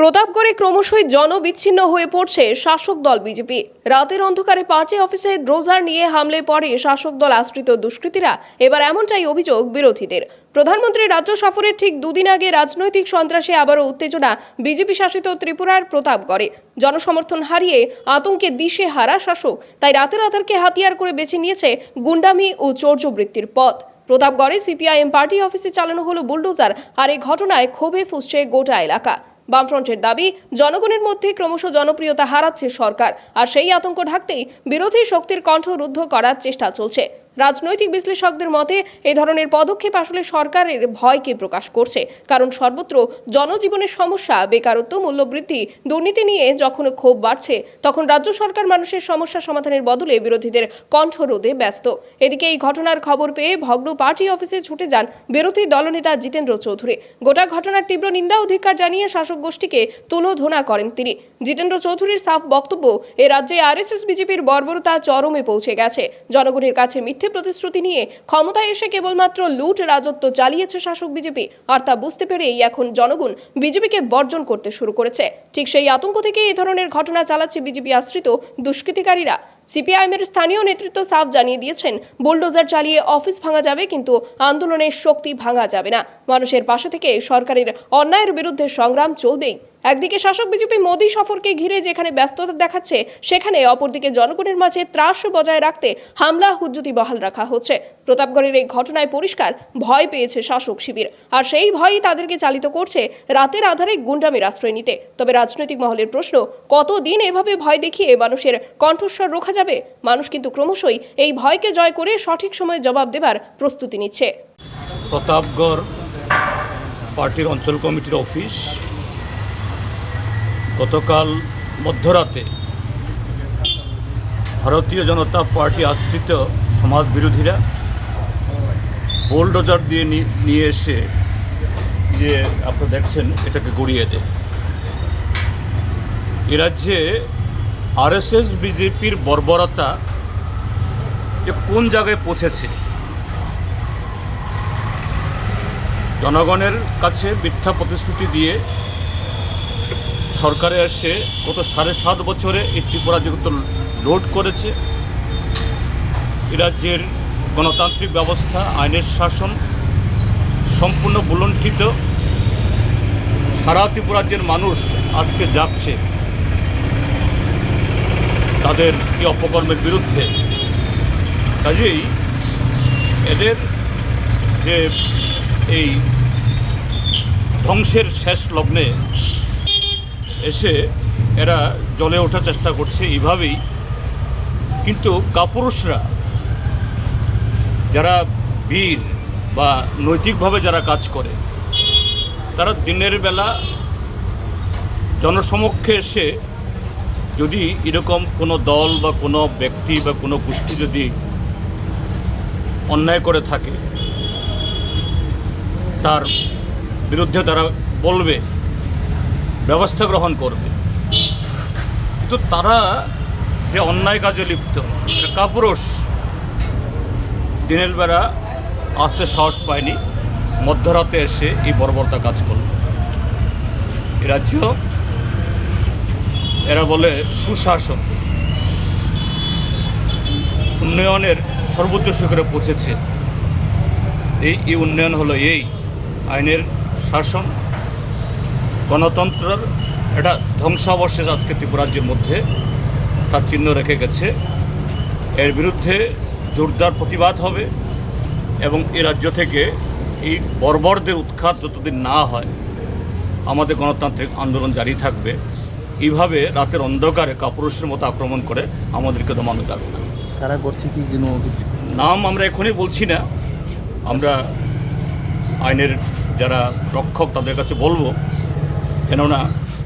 প্রতাপগড়ে ক্রমশই জনবিচ্ছিন্ন হয়ে পড়ছে শাসক দল বিজেপি। রাতের অন্ধকারে পার্টি অফিসে ড্রোজার নিয়ে হামলে পরে শাসক দল আশ্রিত দুষ্কৃতীরা। এবার এমনটাই অভিযোগ বিরোধীদের। প্রধানমন্ত্রীর রাজ্য সফরের ঠিক দুদিন আগে রাজনৈতিক সন্ত্রাসে আবারও উত্তেজনা বিজেপি শাসিত ত্রিপুরার প্রতাপগড়ে জনসমর্থন হারিয়ে আতঙ্কে দিশে হারা শাসক, তাই রাতের আধারকে হাতিয়ার করে বেছে নিয়েছে গুন্ডামি ও চৌর্যবৃত্তির পথ। প্রতাপগড়ে সিপিআইএম পার্টি অফিসে চালানো হলো বুলডোজার, আর এই ঘটনায় ক্ষোভে ফুসছে গোটা এলাকা। বামফ্রন্টের দাবি, জনগণের মধ্যে ক্রমশ জনপ্রিয়তা হারাচ্ছে সরকার, আর সেই আতঙ্ক ঢাকতেই বিরোধী শক্তির কণ্ঠ রুদ্ধ করার চেষ্টা চলছে। রাজনৈতিক বিশ্লেষকদের মতে এই ধরনের পদক্ষেপ আসলে সরকারের ভয়কে প্রকাশ করছে। কারণ সর্বত্র জনজীবনের সমস্যা, বেকারত্ব, মূল্যবৃদ্ধি, দুর্নীতি নিয়ে যখন ক্ষোভ বাড়ছে, তখন রাজ্য সরকার মানুষের সমস্যা সমাধানের বদলে বিরোধীদের কণ্ঠরোধে ব্যস্ত। এদিকে এই ঘটনার খবর পেয়ে ভগ্ন পার্টি অফিসে ছুটে যান বিরোধী দলনেতা জিতেন্দ্র চৌধুরী। গোটা ঘটনার তীব্র নিন্দা অধিকার জানিয়ে শাসক গোষ্ঠীকে তুলোধনা করেন তিনি। জিতেন্দ্র চৌধুরীর সাফ বক্তব্য, এ রাজ্যে আরএসএস বিজেপির বর্বরতা চরমে পৌঁছে গেছে। জনগণের কাছে মিথ্যে প্রতিশ্রুতি নিয়ে ক্ষমতায় এসে কেবলমাত্র লুট রাজত্ব চালিয়েছে শাসক বিজেপি। আর তা বুঝতে পেরেই এখন জনগণ বিজেপিকে বর্জন করতে শুরু করেছে। ঠিক সেই আতঙ্ক থেকে এই ধরনের ঘটনা চালাচ্ছে বিজেপি আশ্রিত দুষ্কৃতিকারীরা। সিপিআইএমের স্থানীয় নেতৃত্ব সাফ জানিয়ে দিয়েছেন, বুলডোজার চালিয়ে অফিস ভাঙা যাবে কিন্তু আন্দোলনের শক্তি ভাঙা যাবে না। মানুষের পাশে থেকে সরকারের অন্যায়ের বিরুদ্ধে সংগ্রাম চলবেই। একদিকে শাসক বিজেপি মোদী সফরকে ঘিরে যেখানে ব্যস্ততা দেখাচ্ছে, সেখানে অপরদিকে জনগণের মাঝে ত্রাস বজায় রাখতে হামলা হুজ্জুতি বহাল রাখা হচ্ছে। প্রতাপগড়ের এই ঘটনায় পরিষ্কার ভয় পেয়েছে শাসক শিবির। আর সেই ভয়ই তাদেরকে চালিত করছে রাতের আধারে গুন্ডামের আশ্রয় নিতে। তবে রাজনৈতিক মহলের প্রশ্ন, কতদিন এভাবে ভয় দেখিয়ে মানুষের কণ্ঠস্বর রোখা যাবে? মানুষ কিন্তু ক্রমশই এই ভয়কে জয় করে সঠিক সময়ে জবাব দেবার প্রস্তুতি নিচ্ছে। প্রতাপগড় পার্টির অঞ্চল কমিটির অফিস গতকাল মধ্যরাতে ভারতীয় জনতা পার্টি আশ্রিত সমাজ বিরোধীরা বোলডোজার দিয়ে নিয়ে এসে যে আপনারা দেখছেন, এটাকে গড়িয়ে দেয়। এ রাজ্যে আরএসএস, বিজেপির বর্বরতা যে কোন জায়গায় পৌঁছেছে, জনগণের কাছে মিথ্যা প্রতিশ্রুতি দিয়ে সরকারে এসে গত সাড়ে সাত বছরে এই ত্রিপুরা যেহেতু লোড করেছে। রাজ্যের গণতান্ত্রিক ব্যবস্থা, আইনের শাসন সম্পূর্ণ বুলণ্ঠিত সারা ত্রিপুরা রাজ্যের মানুষ আজকে যাচ্ছে তাদের এই অপকর্মের বিরুদ্ধে। কাজেই এদের যে এই ধ্বংসের শেষ লগ্নে এসে এরা জলে ওঠার চেষ্টা করছে এইভাবেই। কিন্তু কাপুরুষরা, যারা বীর বা নৈতিকভাবে যারা কাজ করে, তারা দিনের বেলা জনসমক্ষে এসে যদি এরকম কোনো দল বা কোনো ব্যক্তি বা কোনো গোষ্ঠী যদি অন্যায় করে থাকে, তার বিরুদ্ধে তারা বলবে ব্যবস্থা গ্রহণ করবে। কিন্তু তারা যে অন্যায় কাজে লিপ্ত কাপুরুষ, দিনের বেলা আসতে সাহস পায়নি, মধ্যরাতে এসে এই বর্বরতা কাজ করল। এ রাজ্য, এরা বলে সুশাসন। উন্নয়নের সর্বোচ্চ শিখরে পৌঁছেছে। এই উন্নয়ন হলো এই আইনের শাসন। গণতন্ত্রের এটা ধ্বংসাবশেষ আজকে ত্রিপুরাজ্যের মধ্যে তার চিহ্ন রেখে গেছে। এর বিরুদ্ধে জোরদার প্রতিবাদ হবে এবং এ রাজ্য থেকে এই বর্বরদের উৎখাত যতদিন না হয় আমাদের গণতান্ত্রিক আন্দোলন জারি থাকবে। এইভাবে রাতের অন্ধকারে কাপুরুষের মতো আক্রমণ করে আমাদেরকে দমানো যাবে না তারা করছে কি যেন নাম আমরা এখনই বলছি না। আমরা আইনের যারা রক্ষক তাদের কাছে বলব কেননা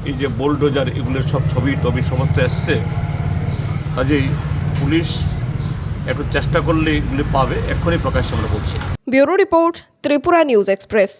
এই যে বোলডোজার এগুলোর সব ছবি টবি সমস্ত এসছে, কাজেই পুলিশ একটু চেষ্টা করলে এগুলি পাবে, এক্ষুনি প্রকাশ্যে আমরা বলছি। Bureau report Tripura news express.